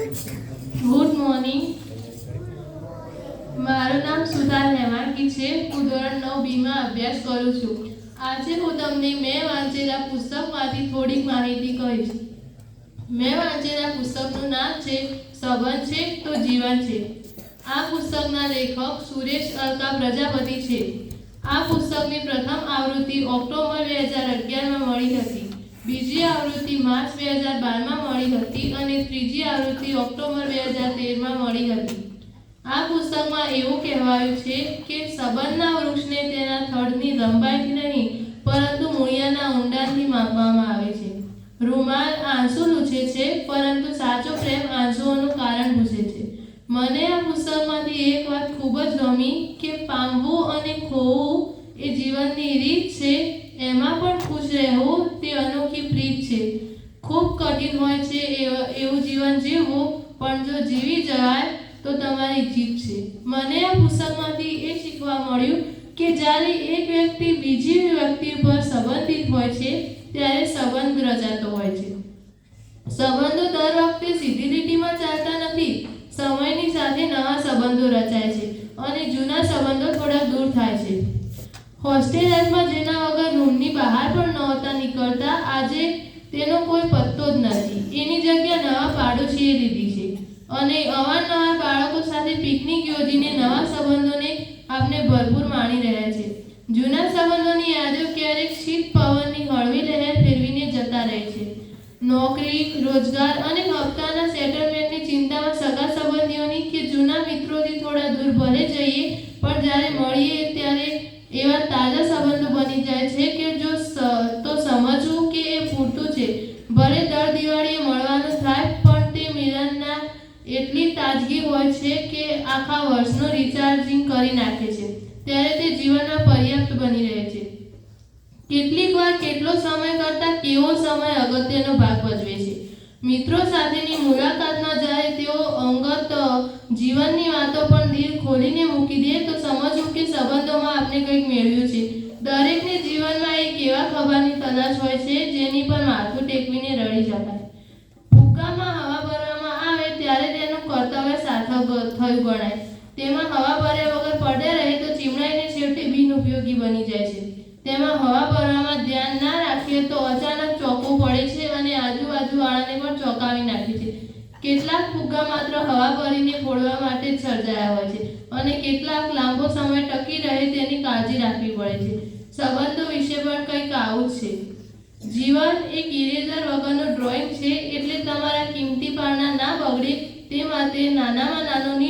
Good morning મારું નામ સુધા હેમાકી છે. હું ધોરણ નવ બીમાં અભ્યાસ કરું છું. આજે હું તમને મેં વાંચેલા પુસ્તકમાંથી થોડીક માહિતી કહીશ. મેં વાંચેલા પુસ્તકનું નામ છે સંબંધ છે, તો જીવન છે. આ પુસ્તકના લેખક સુરેશ અલકા પ્રજાપતિ છે. આ પુસ્તકની પ્રથમ આવૃત્તિ ઓક્ટોબર બે હજાર બીજી આવૃત્તિ માર્ચ બે હજાર બારમાં મળી હતી અને ત્રીજી આવૃત્તિ ઓક્ટોબર બે હજાર તેરમાં મળી હતી. આ પુસ્તકમાં એવું કહેવાયું છે કે સંબંધના વૃક્ષને તેના થડની લંબાઈથી નહીં, પરંતુ મૂળિયાના ઊંડાણથી માપવામાં આવે છે. રૂમાલ આંસુ લૂછે છે, પરંતુ સાચો પ્રેમ આંસુઓનું કારણ પૂછે છે. મને આ પુસ્તકમાંથી એક વાત ખૂબ જ ગમી કે પામવું અને ખોવું એ જીવનની રીત છે ખૂબ કઠિન હોય છે એવું જીવન જીવવું, પણ જો જીવી જવાય, તો તમારી જીત છે. મને આ પુસ્તકમાંથી એ શીખવા મળ્યું કે જ્યારે એક વ્યક્તિ બીજી વ્યક્તિ પર સંબંધિત હોય છે, ત્યારે સંબંધ રચાતો હોય છે. સંબંધો દર વખતે સીધી લીટીમાં ચાલતા નથી. સમયની સાથે નવા સંબંધો રચાય છે અને જૂના સંબંધો થોડા દૂર થાય છે. હોસ્ટેલ જેના વગર રૂમની બહાર પણ નહોતા નીકળતા, આજે તેનો કોઈ પત્તો જ નથી એની જગ્યા નવા પાડોશીએ લીધી છે. અને અવારનવાર બાળકો સાથે પિકનિક યોજીને નવા સંબંધોને આપણે ભરપૂર માણી રહ્યા છે. જૂના સંબંધોની યાદો ક્યારેક શીત પવનની હળવી લહેર ફેરવીને જતા રહે છે. નોકરી, રોજગાર અને હપ્તાના સેટલમેન્ટની ચિંતામાં સગા સંબંધીઓની કે જૂના મિત્રોથી થોડા દૂર ભલે જઈએ, પણ જ્યારે મળીએ ત્યારે એવા તાજા સંબંધો બની જાય છે કે જો તો સમજવું કે એ પૂરતું છે. ભલે દર દિવાળીએ તાજગી હોય છે કે આખા વર્ષનું રિચાર્જિંગ કરી નાખે છે. ત્યારે તે જીવનમાં પર્યાપ્ત બની રહે છે. કેટલીક વાર કેટલો સમય કરતાં કેવો સમય અગત્યનો ભાગ ભજવે છે. મિત્રો સાથેની મુલાકાતમાં જ્યારે તેઓ અંગત જીવનની વાતો પણ દિલ ખોલીને મૂકી દે તો સમજવું કે સંબંધોમાં આપણે કંઈક મેળવ્યું છે. દરેકને જીવનમાં એક એવા ખભાની તલાશ હોય છે જેની પર માથું ટેકવીને રડી જવાય. ફુગ્ગામાં સાર્થક ગણાય. તેમાં હવા ભર્યા વગર પડે રહે તો ચીમડાઈને છેવટે બિનઉપયોગી બની જાય છે. તેમાં હવા ભરવામાં ધ્યાન ના રાખીએ તો અચાનક ચોખ્ખું પડે છે અને આજુબાજુવાળાને પણ ચોંકાવી નાખે છે. કેટલાક ફુગ્ગા માત્ર હવા ભરીને ફોડવા માટે જ સર્જાયા હોય છે અને કેટલાક લાંબો સમય ટકી રહે તેની કાળજી રાખવી પડે છે. સંબંધો વિશે પણ કંઈક આવું છે જીવન એક ઇરેઝર વગરનું ડ્રોઈંગ છે એટલે તમારા કિંમતી પાના ના બગડે તે માટે નાનામાં નાનું